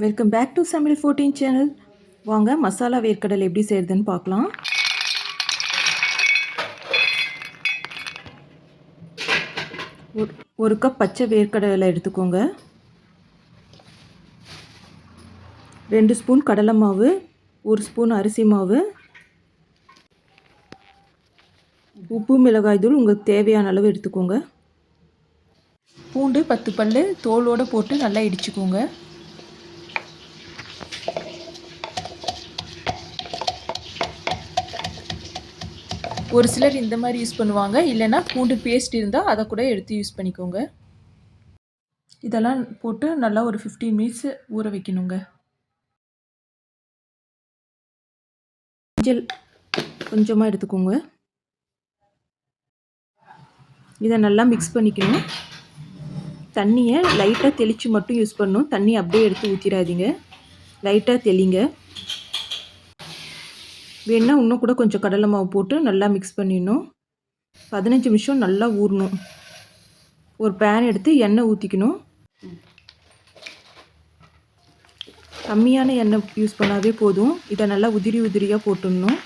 Welcome back to சமையல் fourteen channel வாங்க மசாலா வேர்க்கடலை எப்படி செய்கிறதுன்னு பார்க்கலாம். ஒரு- ஒரு கப் பச்சை வேர்க்கடலை எடுத்துக்கோங்க. ரெண்டு ஸ்பூன் கடலை மாவு ஒரு ஸ்பூன் அரிசி மாவு. உப்பு மிளகாய் தூள் உங்களுக்கு தேவையான அளவு எடுத்துக்கோங்க. பூண்டு பத்து பல் தோலோடு போட்டு நல்லா இடிச்சுக்கோங்க. ஒரு சிலர் இந்த மாதிரி யூஸ் பண்ணுவாங்க. இல்லைன்னா பூண்டு பேஸ்ட் இருந்தால் அதை கூட எடுத்து யூஸ் பண்ணிக்கோங்க. இதெல்லாம் போட்டு நல்லா ஒரு ஃபிஃப்டீன் மினிட்ஸ் ஊற வைக்கணுங்க. மஞ்சள் கொஞ்சமாக எடுத்துக்கோங்க. இதை நல்லா மிக்ஸ் பண்ணிக்கணும். தண்ணியை லைட்டாக தெளித்து மட்டும் யூஸ் பண்ணணும். தண்ணி அப்படியே எடுத்து ஊற்றிடாதீங்க லைட்டாக தெளிங்க. வேணுன்னா இன்னும் கூட கொஞ்சம் கடலை மாவு போட்டு நல்லா மிக்ஸ் பண்ணிடணும். பதினஞ்சு நிமிஷம் நல்லா ஊறணும். ஒரு பேன் எடுத்து எண்ணெய் ஊற்றிக்கணும் கம்மியான எண்ணெய் யூஸ் பண்ணாவே போதும். இதை நல்லா உதிரி உதிரியாக போட்டுடணும்.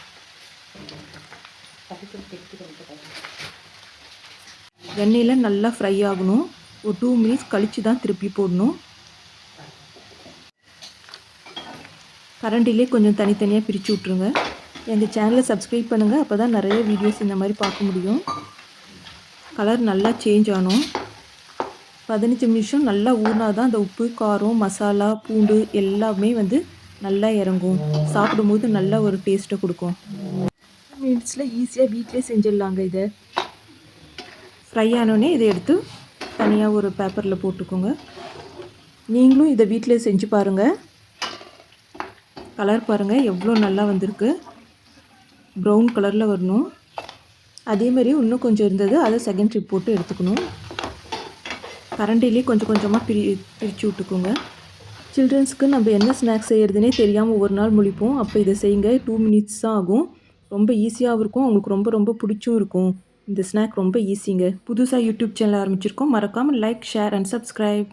எண்ணெயில் நல்லா ஃப்ரை ஆகணும். ஒரு டூ மினிட்ஸ் கழித்து தான் திருப்பி போடணும். கரண்டிலே கொஞ்சம் தனித்தனியாக பிரித்து விட்ருங்க எங்கள் சேனலை சப்ஸ்கிரைப் பண்ணுங்கள் அப்போ தான் நிறைய வீடியோஸ் இந்த மாதிரி பார்க்க முடியும். கலர் நல்லா சேஞ்ச் ஆகணும் பதினஞ்சு நிமிஷம் நல்லா ஊறினா தான் அந்த உப்பு காரம் மசாலா பூண்டு எல்லாமே வந்து நல்லா இறங்கும். சாப்பிடும்போது நல்லா ஒரு டேஸ்ட்டை கொடுக்கும். மினிட்ஸில் ஈஸியாக வீட்டிலே செஞ்சிடலாங்க இதை. ஃப்ரை ஆனோடனே இதை எடுத்து தனியாக ஒரு பேப்பரில் போட்டுக்கோங்க. நீங்களும் இதை வீட்டிலே செஞ்சு பாருங்கள் கலர் பாருங்கள் எவ்வளோ நல்லா வந்திருக்கு. ப்ரௌன் கலரில் வரணும். அதே மாதிரி இன்னும் கொஞ்சம் இருந்தது அதை செகண்ட் ட்ரிப் போட்டு எடுத்துக்கணும். கரண்டிலே கொஞ்சம் கொஞ்சமாக பிரி பிரித்து விட்டுக்கோங்க. சில்ட்ரன்ஸுக்கு நம்ம என்ன ஸ்நாக்ஸ் செய்கிறதுனே தெரியாமல் ஒரு நாள் முழிப்போம். அப்போ இதை செய்யுங்க. டூ மினிட்ஸ் தான் ஆகும். ரொம்ப ஈஸியாகவும் இருக்கும். அவங்களுக்கு ரொம்ப ரொம்ப பிடிச்சும் இருக்கும். இந்த ஸ்நாக் ரொம்ப ஈஸிங்க புதுசாக யூடியூப் சேனல் ஆரம்பிச்சிருக்கோம். மறக்காமல் லைக் ஷேர் அண்ட் சப்ஸ்கிரைப்